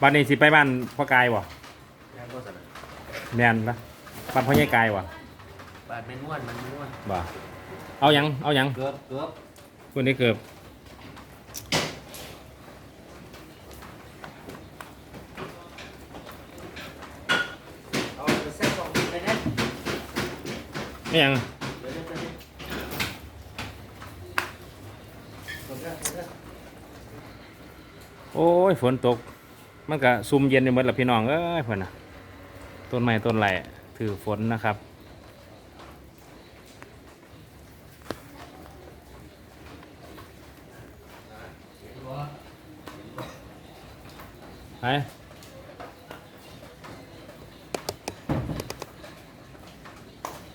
บ้านนี้สิไปบ้านพ่อกายบ่งานก็สนะแม่นปะบ้านพ่อใหญ่กายบ่บาดเป็นนวดมันนวดบ่เอาหยังเอาหยังเกือบเกือบคนนี้เกือบเอาไปแซ่บสองไปนะไม่หยังเดี๋ยวเดี๋ยวเดี๋ยวเดี๋ยวกดเด้อกดเด้อโอ้ยฝนตก มันก็ซุ่มเย็นในหมดละพี่น้องเอ้ยเพิ่นนะต้นไม้ต้นไรถือฝนนะครับไป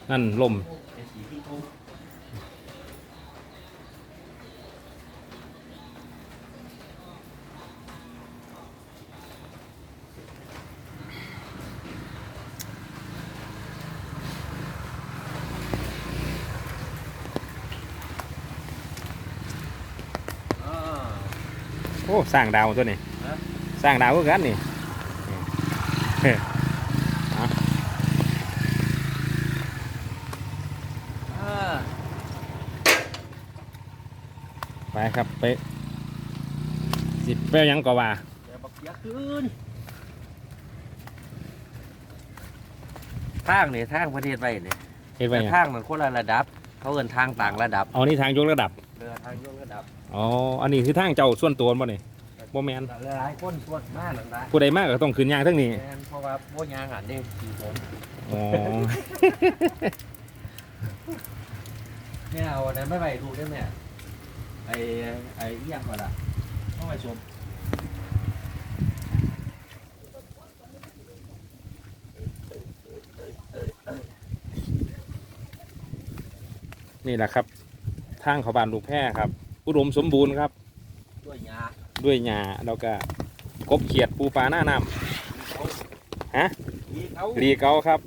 นั่นลม ไอ้สีที่ทุ่ม อ่า โอ้สร้างดาวตัวนี้ฮะสร้างดาวคือกันนี่เฮ้ยเอาอ่าไปครับไปสิไปเอาหยังก็ว่าเดี๋ยวบักเสียคืนทางนี่ทางประเทศไว้นี่เฮ็ดไว้แต่หยังทางมันคนละระดับเขาเอินทางต่างระดับเอานี่ทางยกระดับเรือ ทางยกระดับอ๋อ อันนี้คือทางเจ้าส่วนตัวบ่นี่บ่แม่นหลายคนส่วนมากหลังนะผู้ใดมากก็ต้องขึ้นยางทั้งนี้แม่นเพราะว่าโบยางหันได้ขี่ผมอ๋อเนี่ยเอาอันนั้นไม่ไปดูได้ไหมไอ้ไอ้เอี้ยงก่อนละต้องไปชมนี่แหละครับ ทางเขาบานลูกแพร่ครับ อุดมสมบูรณ์ครับ ด้วยยาด้วยหญ้าแล้วก็กบเขียดปูปลาหน้าน้ำฮะดีเขารีเกาครับ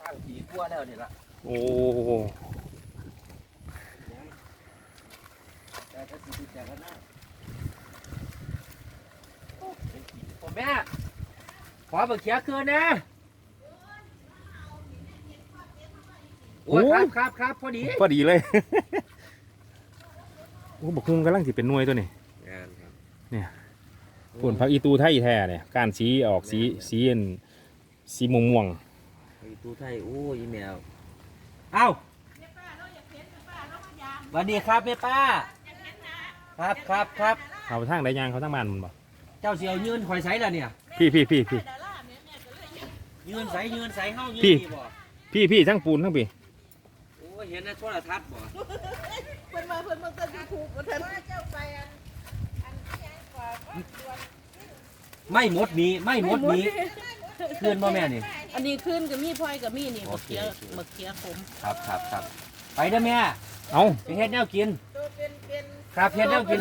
ตั้งผีกลัวแล้วนี่ละโอ้แต่ก็สิบแต่ก็น่าโอ้เป็นผีโอ้แม่ขอบักเขียคืนนะ โอ้ยครับครับครับพอดีพอดีเลย โอ้บกฮุงกำลังสิเป็นหน่วยตัวนี้งานครับเนี่ยผลพักอีตูไทยแท้เนี่ยการสีออกสีสีอันสีม่วงม่วงไอ้ตู้ไทยโอ้ยอีแมวเอ้าสวัสดีครับแม่ป้า ครับครับครับๆเขาทางไดยางเขาทางบ้านมันบ่เจ้าเสียวยืนคอยใส่ละเนี่ย พี่พี่พี่พี่ยืนใส่ยืนใส่เฮายืนพี่นี่บ่พี่พี่ทั้งปูนทั้งพี่ โอ้ยเห็นในโทรทัศน์บ่เพิ่นมาเพิ่นมาจะถูกว่าท่านเจ้าไปอันอันที่ยังกว่าก็ดวนไม่หมดหนี้ไม่หมดหนี้คืนบ่แม่นี่ อันนี้ขึ้นกับมีพลอยกับมีนี่โอมะเค เขียมะเขียขมครับครับครับไปเด้อแม่เอาไปเฮ็ดแนวกิน ตัวเป็นเป็นครับเฮ็ดแนวกิน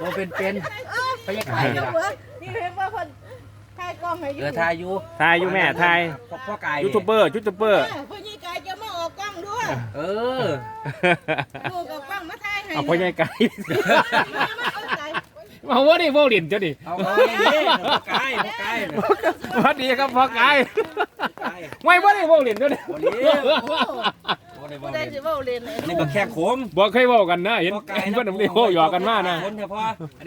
ตัวเป็นเป็นไปยังไงนี่ล่ะนี่เห็นว่าเพิ่นถ่ายกล้องให้อเอยู่อทายอยู่ทายอยู่แม่ทายพ่อพ่อไก่ยูทูบเบอร์ยูทูบเบอร์ เออพ่อ เออ ลูกกับกล้องมาถ่ายให้เอาพ่อใหญ่ไก่มามาเข้าใจมาว่าดิโวลินเจ้าดิเอาเอาไอ้นี่พ่อไก่พ่อไก่เนี่ยสวัสดีครับพ่อไก่พ่อไก่ไม่ว่าดิโวลินเจ้าดิบ่เลี้ยงโอ้บ่ได้บ่บ่ได้ได้สิเว้าเล่นเลยอันนี้ก็แค่ขมบอกเคยเว่ากันนะเห็นพ่อไก่เห็นเพื่อนผมได้โวหยอกกันมากนะคนเถอะพ่อ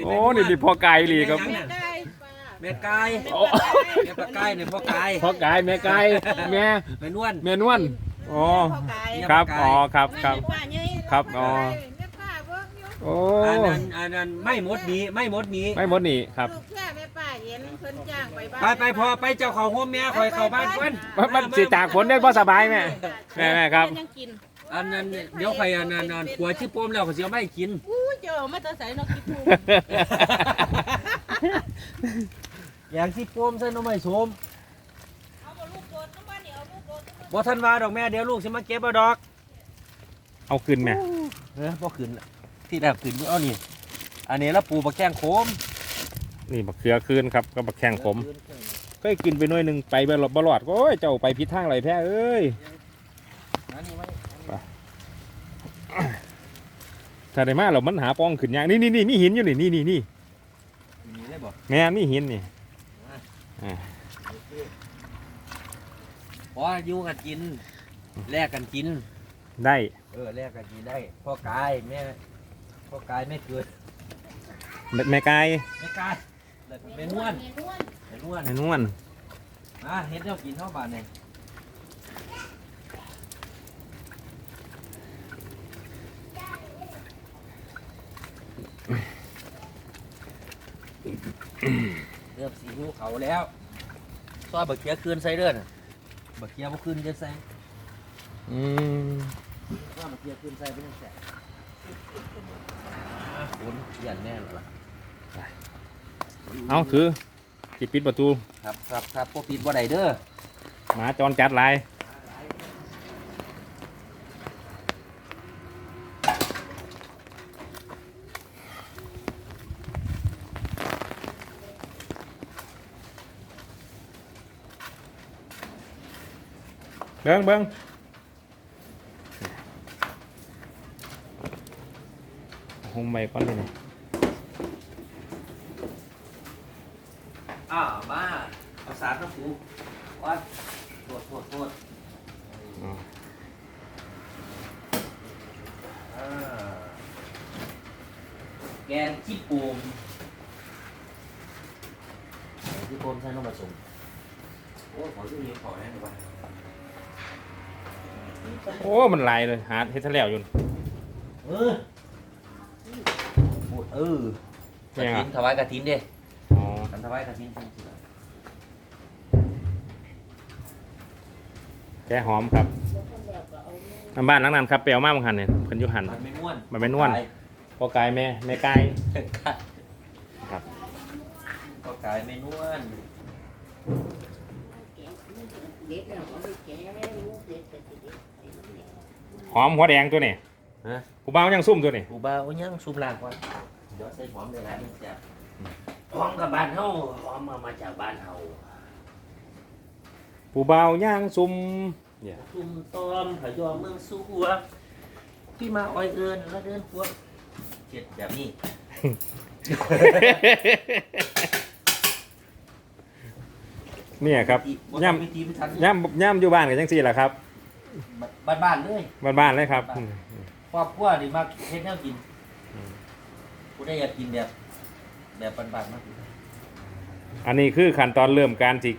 โอ้นี่ดิพ่อไก่ลีครับแม่ได้ป้าแม่ไก่โอ้แม่ปลาไก่เนี่ยพ่อไก่พ่อไก่แม่ไก่แม่แม่นวลแม่นวล อ๋อพ่อกายครับอ๋อครับครับป้าใหญ่ครับอ๋อแม่ป้าเบิ่งอยู่โอ้อันนั้นอันนั้นไม่หมดหนี้ไม่หมดหนี้ไม่หมดนี่ครับลูกแค่แม่ป้าเห็นเพิ่นจ้างไปบ้านไปไปพอไปเจ้าของโฮมแม่คอยเข้าบ้านก่อนมันมันสิจากฝนได้เพราะสบายแม่แม่แม่ครับยังกินอันนั้นเดี๋ยวใครอันนั้นอันขัวชื่อโป้มแล้วเขาเสียไม่กินอู้เจ้ามาแตะใส่นกกินถูกอย่างที่โป้มใส่หน้ำไม่สม บ้านบ่ทันว่าดอกแม่เดี๋ยวลูกสิมาเก็บเอาดอกเอาขึ้นแม่เออบ่ขึ้นละที่แรกขึ้นเอานี่ อันนี้ละปูบักแข้งโคมนี่บักเขือคืนครับก็บักแข้งผมเคยกินไปหน่วยหนึ่งไปบลอดบลอดก็โอ้ยเจ้าไปพิดทางไรแพ้เอ้ยอันนี้ไว้ไปถ้าได้มาเรามันหาปองขึ้นยากนี่นี่นี่มีหินอยู่นี่นี่นี่นี่มีได้บ่แม่นมีหินนี่ พออยู่กันกิน แลกกันกิน ได้เออแลกกันกินได้พ่อกายแม่พ่อกายไม่เกิดแม่แม่กายแม่กายแล้วก็แม่นวลแม่นวลไอ้นวลมาเฮ็ดเจ้ากินเท่าบาทเนี่ยเริ่มสีหิวเขาแล้วซอยบักเกียคืนใส่เด้อน่ะ บักเกียบ่คืนจะใส่อืมซอยบักเกียคืนใส่เป็นจังซี่คุณเขียนแน่เหรอล่ะเอาคือจิปิดประตู ครับครับครับพวกปิดบ่ได้เด้อหมาจรจัดหลาย เบิ้งเบิ้งหงใบก้อนเลยนี่อ้าวมาเอาสารน้ำปูวัดโทษโทษโทษอ๋ออ่าแกงขี้ปูมแกงขี้ปูมใส่น้ำผสมโอ้ขอชื่อนี้ขอแน่หน่อย โอ้ มันลายเลย หาเฮ็ดทะแล้วอยู่ เออพูดเออกยัระงไงถินถวายกระถินเด้อ๋อกันถวายกระถินจริงแกหอมครับน้ำบ้านหลังนั้นครับเปรียวมากบางหันเนี่ยเพิ่นอยู่หันๆมันไม่ม่วนมันไม่ม่วน พอกายแม่แม่กาย ครับ ก็กลายไม่น่วน หอมหัวแดงตัวนี้ฮะผู้บ่าวยังซุ่มตัวนี้กูบ่าวยังซุ่มลางก่อนเดี๋ยวใส่หอมเลยละนี่จ้ะหอมกับบ้านเฮาหอมมามาจากบ้านเฮาผู้บ่าวย่างซุ่มเนี่ยตุ่มตอมขยอมเมืองสัวพี่มาอ้อยเอินแล้วเดินพวกเจ็ดแบบนี้ เนี่ยครับย่ำวิธีพิธันย่ำย่ำอยู่บ้านกันจังซี่แหละครับ บ้านบ้านๆเลยบ้านๆเลยครับครอบครัวดีมากเฮ็ดแนวกินอืมกูได้อยากกินแบบ แบบบ้านๆมากอันนี้คือขั้นตอนเริ่มการที่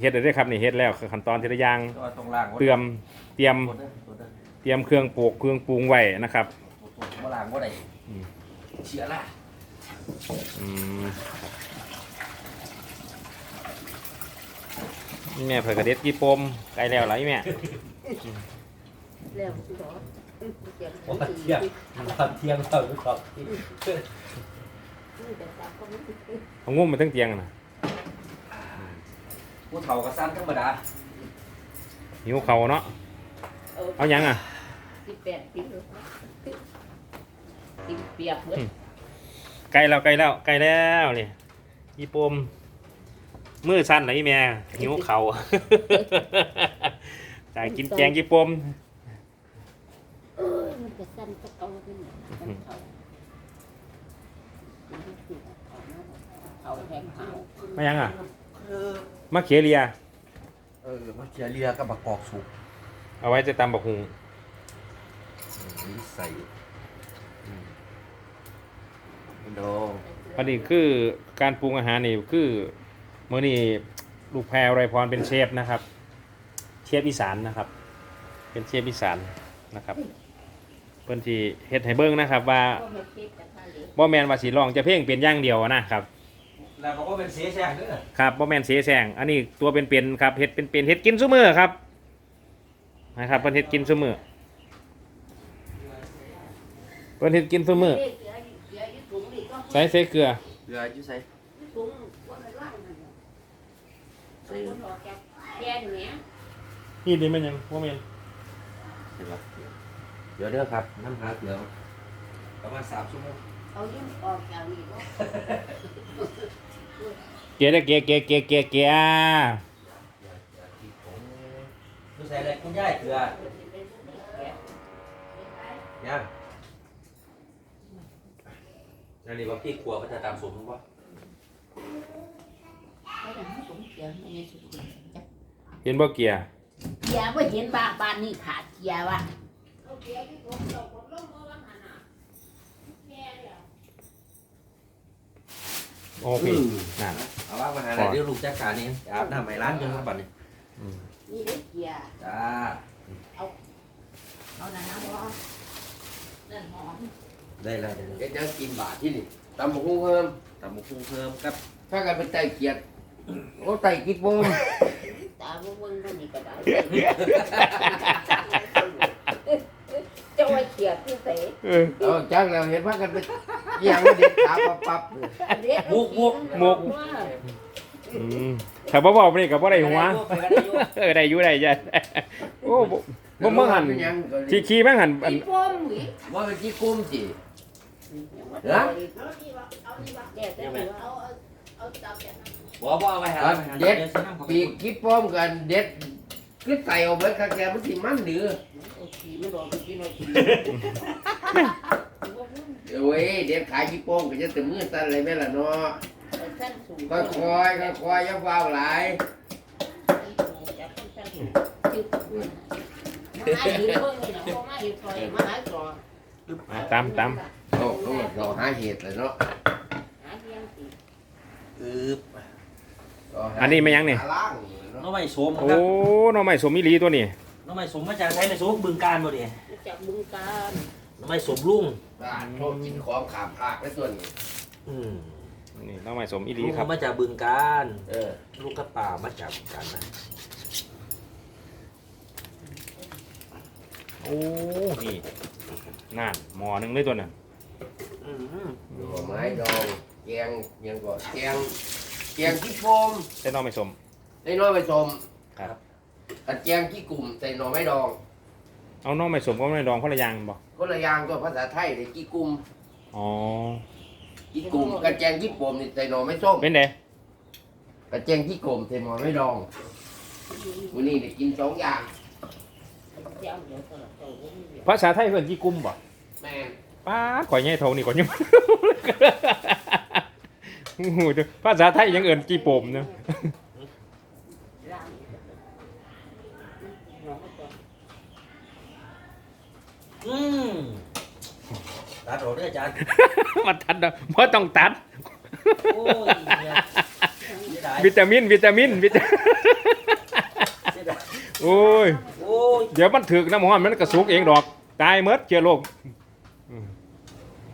เฮ็ดได้ครับนี่เฮ็ดแล้วคือขั้นตอนทีละอย่างตัวตรงล่างเตรียมเตรียมตัวเด้อตัวเด้อเตรียมเครื่องปลูกเครื่องปรุงไว้นะครับตัวตัวบ่ล่างบ่ได้อืมเชื่อละอืมนี่แม่เผยกระเด็ดกี่ปมไกลแล้วเหรออีแม่ แล้วสิเหรอว่าเที่ยงว่าเที่ยงเราไม่บอกเอางุ้มมาตั้งเตียงอะนะผู้เฒ่าก็สั้นธรรมดาหิวเขาวเนาะเอาหยังอะสิบแปดปีแล้วติมเปียกหมดไกลแล้วไกลแล้วไกลแล้วนี่ยี่ปมมือสั้นเหรออีแม่หิวเขา วแต่กินแกงยี่ปมเออมันจะสั้นก็เอาไปหน่อยเขาเขาแห้งเขามาหยังอะเออมะเขียเรียเออมันเชียเรือกับบักกอกสุกเอาไว้จะตำบักหุงนี่ใส่โดอันนี้คือการปรุงอาหารนี่คือมื้อนี้ลูกแพรไรพรเป็นเชฟนะครับ เชฟอีสานนะครับ เป็นเชฟอีสานนะครับเพิ่นที่เฮ็ดให้เบิ่งนะครับ ว่าก็ไม่คิดจะพาเหลือบ่แม่นว่าสิร้องจะเพลงเป็นอย่างเดียวนะครับแล้วเขาก็เป็นเสียแซงเด้อครับบ่แม่นเสียแสงอันนี้ตัวเป็นๆครับเฮ็ดเป็นๆเฮ็ดกินซุมื้อครับนะครับเพิ่นเฮ็ดกินซุมื้อเพิ่นเฮ็ดกินซุมื้อใส่ใส่เกลือเรืออยู่ใส่แกนเนี้ย นี่ดิแม่นยังบ่แม่นเห็นปะเดี๋ยวเด้อครับน้ำหาเกลือประมาณสามชั่วโมงเอายิ้มออกจากนี่ก็เกลือเด้อเกลือเกลือเกลือเกลือเกลือดูใส่อะไรคุณย่ายเกลือยังนั่นนี่ว่าพี่ครัวก็จะตามสมว่าไม่ได้ให้ผมเกียร์ไม่ได้สุดเลยเห็นบ่เกียร์เกี ยร์ว่าเห็นบ้านบ้านนี่ขาดเกียร์ว่ะโอเคนั่นเอาว่ามาหาอะไรเดี๋ยวลูกจัดการนี่อาบน้ำใหม่ร้านยังครับบัดนี้อืมนี่ได้เกียร์จ้าเอาหน้าน้ำร้อนนั่นหอมได้แล้วได้แล้วเฮ็ดหยังกินบาทที่นี่ตำบักหุ่งเพิ่มตำบักหุ่งเพิ่มครับ ถ้ากันเป็นไตเกียดโอ้ไตกิดบ่มตาเบิ่งๆดูนี่ ก็ได้จะว่าเกียร์คือเสเออเอาจังแล้วเห็นว่ากันเป็นเอียงว่าเด็ดขาปั๊บปั๊บมุกมุกมุกอืมถ้าบ่บอกนี่ก็บ่ได้หัวไปกันได้อยู่เออได้อยู่ได้จ้ะโอ้บ่บ่เมื่อหันเป็นหยังก็ที่ขี่แม่งหันอันอีป้อมหวิว่าเป็นที่กุ้มสิฮะเดี๋ยวจะเอาเอาจับอย่างนั้นบ่บ่เอาไปหาเด็ดดี๋ยวสินำเขาไปปีกคิดพร้อมกันเด็ด คือไตออกเบิดคักแกมันสิมันดื้อเอาขี่ไม่โดนไปกินเอาขี่โอ้ยเด็ดขายกี่โป้งก็จะแต่มือสั่นเลยแม่ล่ะเนาะเอาสั้นสูงค่อยๆค่อยๆอย่าฟ้าวหลายจับสั้นสูงจึ๊บมาหาอยู่เบิ่งนี่นะบ่มาอยู่ซอยมาหาก่อนมาตามตามเอาเอาเราหาเหตุเลยเนาะหาเลี้ยงสิ อึบเาหาอันนี้ไม่ยังนี่ หาล้างเนาะน้องไม่สมคโอ้รับหน้องใหม่สมอีหลีตัวนี้น้องไม่สมมาจากไทยในสุกบึงการบ่ดิรู้จักบึงการน้องไม่สมลุงบ้านโทษกินของขามภาคและส่วนนี้อืมนี่หน้องใหม่สมอีหลีลุงครับเขามาจากบึงการเออลูกกระป่ามาจากบึงการนะโอ้นี่นั่นหมอหนึงเลยตัวนั้นอืมหน่อไม้ดองแกงยังก็แกงแกงขี้โฟมใส่หน้องใหม่สม ใส่หน้อยไปชมครับ กับแกงขี้กลุ่มใส่หน่อไม้ดอง เอาหน้องใหม่สมก็ไม่ดองคนละอย่างบ่คนละอย่างก็ภาษาไทยเลยขี้กลุ่มอ๋อขี้กลุ่มกับแกงขี้โฟมนี่ใส่หน่อไม้ส้มเป็นไดกับแกงขี้กลุ่มใส่หน่อไม้ดองวันนี้ได้กินสองอย่างเจ้าเดี๋ยวก็โตบ่มีเดี๋ยวภาษาไทยเพิ่นกี่กุมบ่แม่นป้าดข่อยใหญ่เท่านี่ข่อยยัง โอ้โหภาษาไทยยังเอิ้นกี่โปมเนาะ ล่างน้องก็ อืมตัดออกเด้ออาจารย์มาตัดเนาะบ่ต้องตัด โอ้ยเนี่ยเสียดายวิตามิน วิตามินวิตาเสียดายโอ้ย โอ้ยเดี๋ยวมันถึกน้ำร้อนมันก็สุกเองดอก ตายเมดเชื้อโรคอืม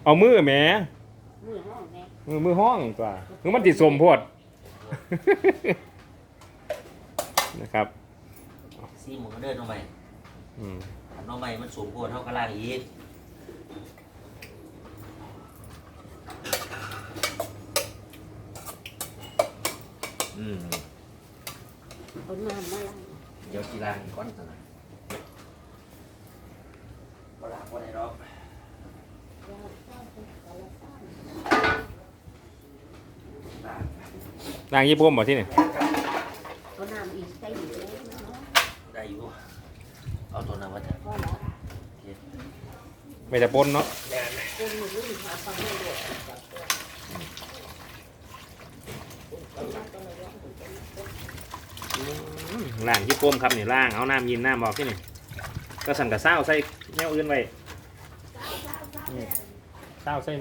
เอามือแหมมือห้องแน่มือมือห้องตัวคือมันติดสมโพด นะครับ ซีหมูเดินน้องใหม่อืม น้องใหม่มันสูงกว่าเท่ากระล่างอีกอืมเอาน้ำมาล้างเดี๋ยวกีฬางอีกก้อนสักหน่อยบ่ล้างบ่ได้หรอกนางยี่ปุ่มบ่ที่นี่ เอาน้ำอีกใส่อีกเลยเนาะ ได้อยู่ เอาตัวนั้นมาเถอะ พอแล้ว ไม่แต่ปนเนาะคนมือหาฟังไม่ได้จับตัวล่างยี่ปุ่มครับนี่ล่างเอาน้ำยินน้ำบอกที่นี่ก็สั่นกับเศร้าใส่แนวอื่นไว้นี่เศร้าใส่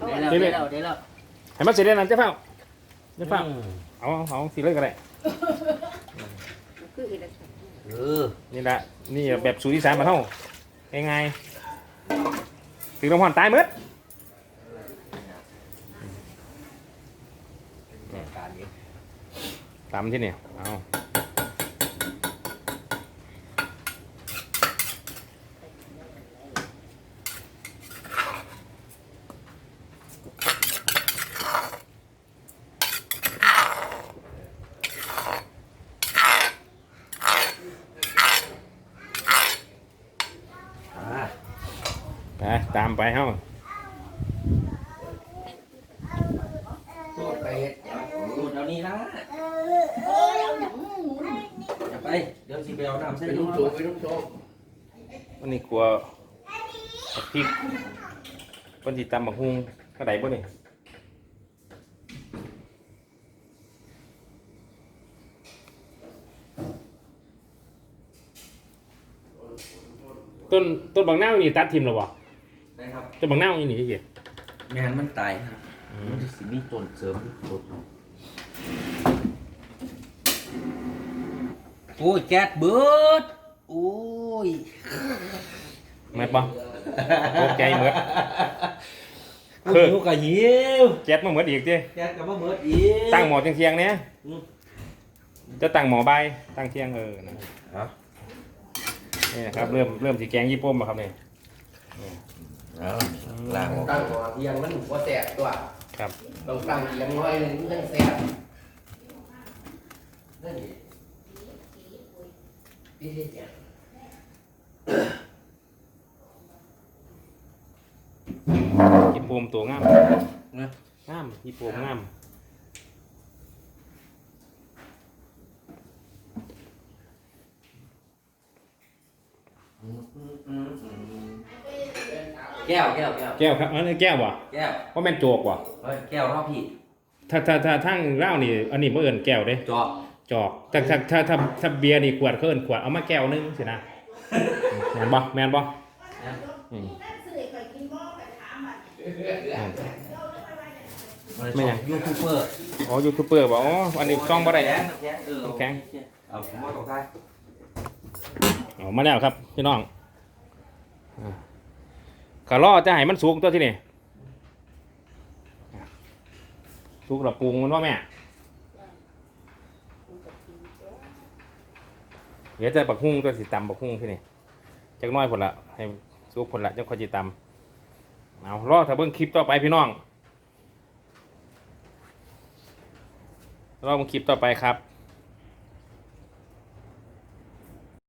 ได้แล้วได้แล้วได้แล้วให้มันเสร็จแล้วนั่นเจ้าเฝ้าเจ้าเฝ้าอืมเอาเอาเอาสีเลยก็ได้คือเห็นแล้ว เออนี่แหละนี่แบบสูตรอีสามมาเท่าง่ายๆถึงน้ำหอนตายมืดตามที่นี่เอาไป ตามไปเฮ้าไปเฮ็ดดูดเอานี้นะเอ้ยเอาหนังหมูอย่าไป เดี๋ยวสิไปเอาน้ำใส่ไปลูนุ่กงโจงไปนุ่งโจงวันนี้กลัวบักพริกเพิ่นสิตำบักฮุงก็ได้บ่นี่ต้นต้นบางนาวนี่ตัดทิ่มแล้วบ่ นะครับต้นบางนาวนี่นี่สิแมนมันตายครับมันจะสิมีต้นเสริมต้นโอ้ยแก๊สเบิดโอ้ยแม่นบ่ตกใจหมดกูหิวกับหิวแก๊สมาหมดอีกติแก๊สกับว่าเบิดอีกตั้งหมอเที่ยงๆเนี่ยอืมจะตั้งหมอใบายตั้งเที่ยงเออนะเอานี่นะครับเริ่มเริ่มสีแกงญี่ปุ่นมาครับเนี่ย เอาล้างออกตั้งหัวเทียงมันหัวแตกตัวครับต้องตั้งเทียงน้อยหนึงมันจังแซ่บนั่นนี่พี่เฮ็ดหยังญี่ปุ่นตัวงามนะงามญี่ปุ่นงาม แก้วแก้วแก้วแก้วครับอันนี้แก้วบ่แก้วว่าแม่นโจกบ่เฮ้ยแก้วเท่าพี่ถ้าถ้าถ้าทั้งเหล้านี่ อันนี้บ่เอิ้นแก้วเด้จอกจอกแต่ถ้าถ้าถ้าถ้าเบียร์นี่ขวดเขาเอิ้นขวดเอามาแก้วหนึงสินะแม่นบ่แม่นบ่อืมไม่ยังยูทูบเบอร์อ๋อยูทูบเบอร์บ่อ๋ออันนี้ซ่องบ่ได้แข็งแข็งเออแข็งเอาผมว่าตกท้ายเอามาแล้วครับพี่น้อง อ่าก็รอจะให้มันสุกตัวที่นี่สุกแล้วปรุงมันว่าแม่เดี๋ยวจะบักฮุ้งตัวสิตำบักฮุ้งที่นี่จักน้อยผลละให้สุกผลละจักคอยจิตำเอารอถ้าเบิ่งคลิปต่อไปพี่น้องรอเบิ่งคลิปต่อไปครับ